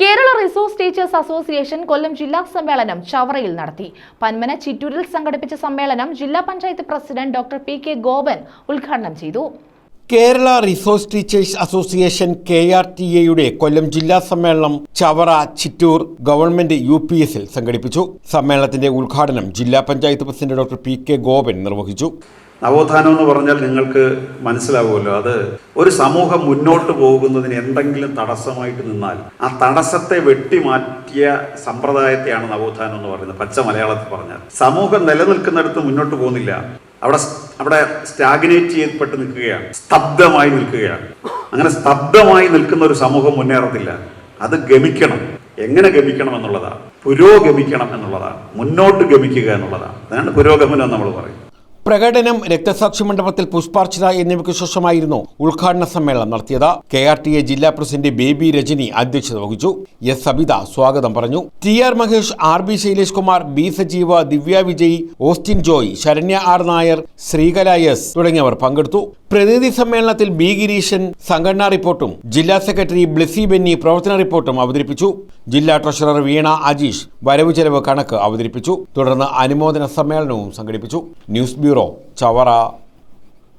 Kerala resource teachers association Kollam ജില്ലാ സമ്മേളനം ചവറയിൽ നടത്തി. പന്മന ചിറ്റൂരിൽ സംഘടിപ്പിച്ച സമ്മേളനം ജില്ലാ panchayat president doctor P K Gopan ഉദ്ഘാടനം ചെയ്തു. Kerala resource teachers association K R T എയുടെ കൊല്ലം ജില്ലാ സമ്മേളനം Chavara Chittoor government U P എസിൽ സംഘടിപ്പിച്ചു. സമ്മേളനത്തിന്റെ ഉദ്ഘാടനം ജില്ലാ panchayat president doctor P K Gopan നിർവഹിച്ചു. നവോത്ഥാനം എന്ന് പറഞ്ഞാൽ നിങ്ങൾക്ക് മനസ്സിലാവുമല്ലോ. അത് ഒരു സമൂഹം മുന്നോട്ട് പോകുന്നതിന് എന്തെങ്കിലും തടസ്സമായിട്ട് നിന്നാൽ ആ തടസ്സത്തെ വെട്ടിമാറ്റിയ സമ്പ്രദായത്തെയാണ് നവോത്ഥാനം എന്ന് പറയുന്നത്. പച്ച മലയാളത്തിൽ പറഞ്ഞാൽ. സമൂഹം നിലനിൽക്കുന്നിടത്ത് മുന്നോട്ട് പോകുന്നില്ല. അവിടെ അവിടെ സ്റ്റാഗ്നേറ്റ് ചെയ്യപ്പെട്ട് നിൽക്കുകയാണ്. സ്തബ്ധമായി നിൽക്കുകയാണ്. അങ്ങനെ സ്തബ്ധമായി നിൽക്കുന്ന ഒരു സമൂഹം മുന്നേറത്തില്ല. അത് ഗമിക്കണം. എങ്ങനെ ഗമിക്കണം എന്നുള്ളതാണ് പുരോഗമിക്കണം എന്നുള്ളതാണ് മുന്നോട്ട് ഗമിക്കുക എന്നുള്ളതാണ് അതാണ് പുരോഗമനം നമ്മൾ പറയും. പ്രകടനം രക്തസാക്ഷി മണ്ഡപത്തിൽ പുഷ്പാർച്ചന എന്നിവയ്ക്ക് ശേഷമായിരുന്നു ഉദ്ഘാടന സമ്മേളനം നടത്തിയത്. കെ ആർ ടി എ ജില്ലാ പ്രസിഡന്റ് ബേബി രജനി അധ്യക്ഷത വഹിച്ചു. എസ് സബിത സ്വാഗതം പറഞ്ഞു. T R Mahesh R B Shailesh Kumar B Sajeeva Divya Vijay Austin Joy Saranya R Nair Sreekala S തുടങ്ങിയവർ പങ്കെടുത്തു. പ്രതിനിധി സമ്മേളനത്തിൽ ബി ഗിരീശൻ സംഘടനാ റിപ്പോർട്ടും ജില്ലാ സെക്രട്ടറി ബ്ലെസി ബെന്നി പ്രവർത്തന റിപ്പോർട്ടും അവതരിപ്പിച്ചു. ജില്ലാ ട്രഷറർ വീണ അജീഷ് വരവ് ചെലവ് കണക്ക് അവതരിപ്പിച്ചു. തുടർന്ന് അനുമോദന സമ്മേളനവും സംഘടിപ്പിച്ചു. News bureau Chavara.